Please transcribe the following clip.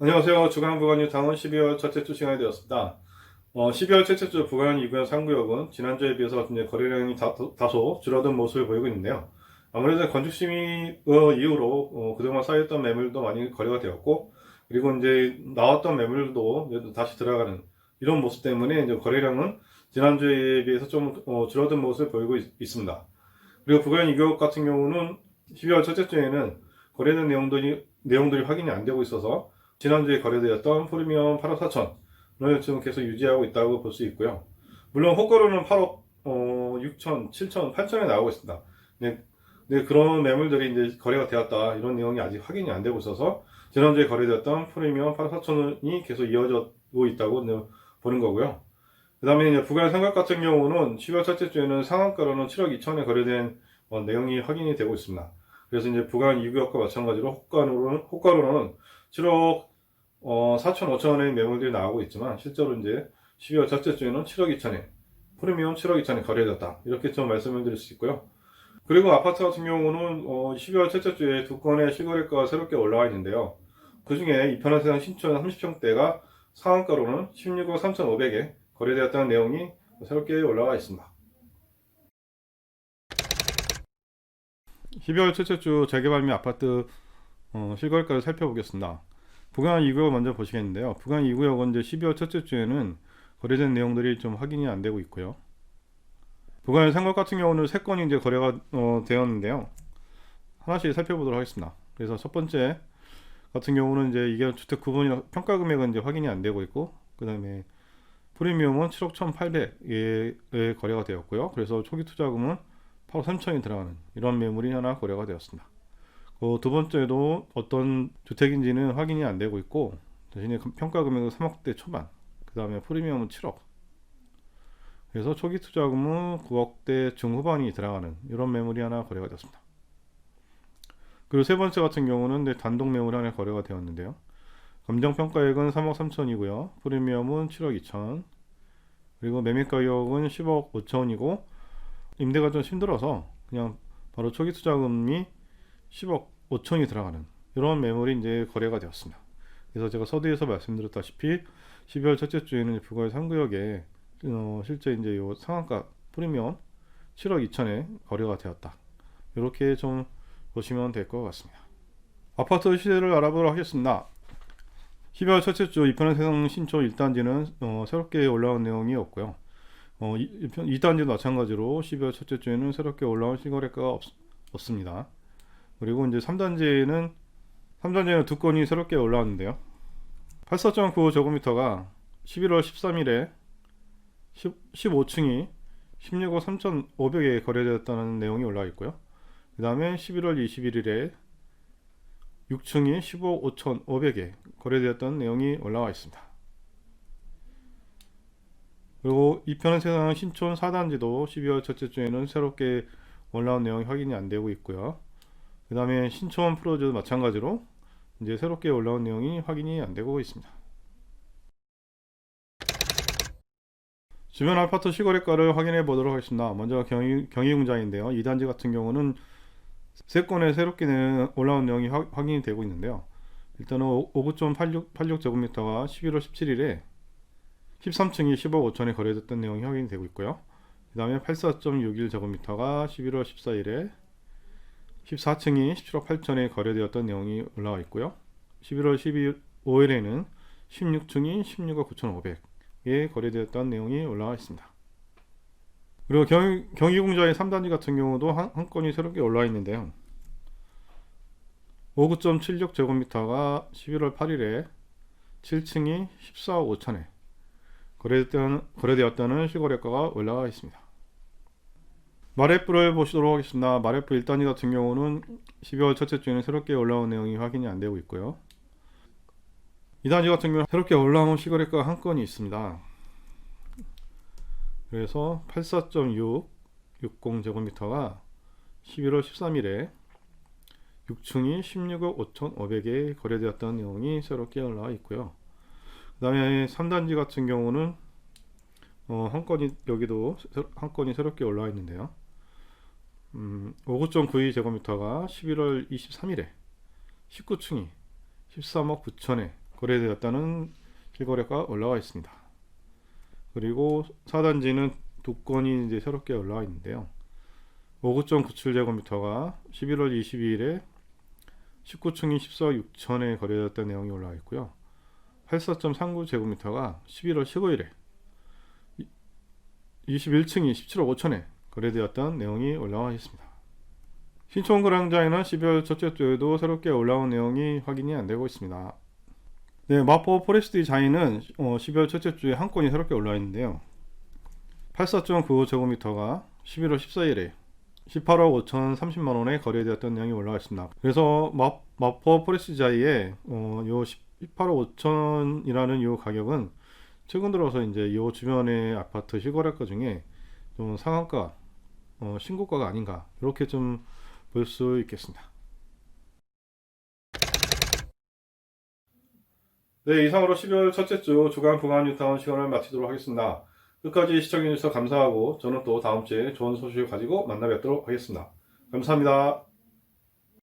안녕하세요. 주간 부관유 당원 12월 첫째 주 시간이 되었습니다. 어, 12월 첫째 주 부관 2구역 3구역은 지난주에 비해서 이제 거래량이 다, 소 줄어든 모습을 보이고 있는데요. 아무래도 건축심의 이후로 어, 그동안 쌓였던 매물도 많이 거래가 되었고 그리고 이제 나왔던 매물도 다시 들어가는 이런 모습 때문에 이제 거래량은 지난주에 비해서 좀 어, 줄어든 모습을 보이고 있, 습니다 그리고 부관 2구역 같은 경우는 12월 첫째 주에는 거래된 내용들이 내용들이 확인이 안 되고 있어서 지난주에 거래되었던 프리미엄 8억 4천을 지금 계속 유지하고 있다고 볼 수 있고요. 물론 호가로는 8억 어, 6천, 7천, 8천에 나오고 있습니다. 네, 네, 그런 매물들이 이제 거래가 되었다 이런 내용이 아직 확인이 안 되고 있어서 지난주에 거래되었던 프리미엄 8억 4천이 계속 이어지고 있다고 네, 보는 거고요. 그 다음에 부가의 삼각 같은 경우는 10월 첫째 주에는 상한가로는 7억 2천에 거래된 어, 내용이 확인이 되고 있습니다. 그래서 이제 부간 2구역과 마찬가지로 호가로는, 호가로는 7억 어, 4천, 5천원의 매물들이 나오고 있지만 실제로 이제 12월 첫째 주에는 7억 2천에 프리미엄 7억 2천에 거래됐다. 이렇게 좀 말씀을 드릴 수 있고요. 그리고 아파트 같은 경우는 어, 12월 첫째 주에 두 건의 실거래가가 새롭게 올라와 있는데요. 그 중에 이편한 세상 신촌 30평대가 상한가로는 16억 3,500에 거래되었다는 내용이 새롭게 올라와 있습니다. 12월 첫째 주 재개발 및 아파트 어, 실거래가를 살펴보겠습니다. 부간 2구역 먼저 보시겠는데요. 부간 2구역은 이제 12월 첫째 주에는 거래된 내용들이 좀 확인이 안 되고 있고요. 부간 상것 같은 경우는 3건이 이제 거래가 어, 되었는데요. 하나씩 살펴보도록 하겠습니다. 그래서 첫 번째 같은 경우는 이제 이게 주택 구분이나 평가 금액은 이제 확인이 안 되고 있고, 그 다음에 프리미엄은 7억 1,800에 거래가 되었고요. 그래서 초기 투자금은 8억 3천이 들어가는 이런 매물이 하나 거래가 되었습니다. 그두 번째도 어떤 주택인지는 확인이 안 되고 있고 대신에 평가 금액은 3억대 초반 그 다음에 프리미엄은 7억 그래서 초기 투자금은 9억대 중후반이 들어가는 이런 매물이 하나 거래가 되었습니다. 그리고 세 번째 같은 경우는 네, 단독 매물 하나 거래가 되었는데요. 감정평가액은 3억 3천이고요. 프리미엄은 7억 2천 그리고 매매가격은 10억 5천이고 임대가 좀 힘들어서 그냥 바로 초기 투자금이 10억 5천이 들어가는 이런 매물이 이제 거래가 되었습니다. 그래서 제가 서두에서 말씀드렸다시피 12월 첫째 주에는 부가의 3구역에 어, 실제 이제 요 상한가 프리미엄 7억 2천에 거래가 되었다. 이렇게 좀 보시면 될 것 같습니다. 아파트 시세를 알아보도록 하겠습니다. 12월 첫째 주 이편의 세상 신촌 1단지는 어, 새롭게 올라온 내용이 없고요. 어, 2단지도 마찬가지로 12월 첫째 주에는 새롭게 올라온 실거래가가 없, 없습니다. 그리고 이제 3단지에는 3단지에는 두 건이 새롭게 올라왔는데요. 84.9제곱미터가 11월 13일에 10, 15층이 16억 3,500에 거래되었다는 내용이 올라와 있고요. 그 다음에 11월 21일에 6층이 15억 5,500에 거래되었다는 내용이 올라와 있습니다. 그리고 이편은 세상 신촌 4단지도 12월 첫째 주에는 새롭게 올라온 내용이 확인이 안 되고 있고요. 그 다음에 신촌 프로즈도 마찬가지로 이제 새롭게 올라온 내용이 확인이 안 되고 있습니다. 주변 아파트 시거래가를 확인해 보도록 하겠습니다. 먼저 경희, 경희공장인데요. 2단지 같은 경우는 세 건에 새롭게 올라온 내용이 확, 확인이 되고 있는데요. 일단은 59.86제곱미터가 11월 17일에 13층이 15억 5천에 거래됐던 내용이 확인이 되고 있고요. 그 다음에 84.61제곱미터가 11월 14일에 14층이 17억 8천에 거래되었던 내용이 올라와 있고요. 11월 15일에는 16층이 16억 9,500에 거래되었던 내용이 올라와 있습니다. 그리고 경, 경기공자의 3단지 같은 경우도 한, 한 건이 새롭게 올라와 있는데요. 59.76 제곱미터가 11월 8일에 7층이 14억 5천에 거래되었다는, 거래되었다는 실거래가가 올라와 있습니다. 마레프를 보시도록 하겠습니다. 마레프 1단위 같은 경우는 12월 첫째 주에는 새롭게 올라온 내용이 확인이 안 되고 있고요. 2단지 같은 경우는 새롭게 올라온 시거래가 한 건이 있습니다. 그래서 84.6 60제곱미터가 11월 13일에 6층이 16억 5,500에 거래되었다는 내용이 새롭게 올라와 있고요. 그 다음에 3단지 같은 경우는 어, 한 건이 여기도 한 건이 새롭게 올라와 있는데요. 음, 59.92제곱미터가 11월 23일에 19층이 13억 9천에 거래되었다는 실거래가 올라와 있습니다. 그리고 4단지는 두 건이 이제 새롭게 올라와 있는데요. 59.97제곱미터가 11월 22일에 19층이 14억 6천에 거래되었다는 내용이 올라와 있고요. 84.39제곱미터가 11월 15일에 21층이 17억 5천에 거래되었다는 내용이 올라와 있습니다. 신촌 거래장에는 12월 첫째 주에도 새롭게 올라온 내용이 확인이 안 되고 있습니다. 네, 마포 포레스트 어, 12월 첫째 주에 한 건이 새롭게 올라와 있는데요. 84.95제곱미터가 11월 14일에 18억 5천 30만 원에 거래되었던 내용이 올라와 있습니다. 그래서 마, 마포 포레스트 자이의 어, 요 18억 5천이라는 요 가격은 최근 들어서 이제 요 주변의 아파트 실거래가 중에 좀 상한가, 어, 신고가가 아닌가 이렇게 좀 볼 수 있겠습니다. 네, 이상으로 12월 첫째 주 주간 부간 뉴타운 시간을 마치도록 하겠습니다. 끝까지 시청해주셔서 감사하고 저는 또 다음 주에 좋은 소식을 가지고 만나 뵙도록 하겠습니다. 감사합니다.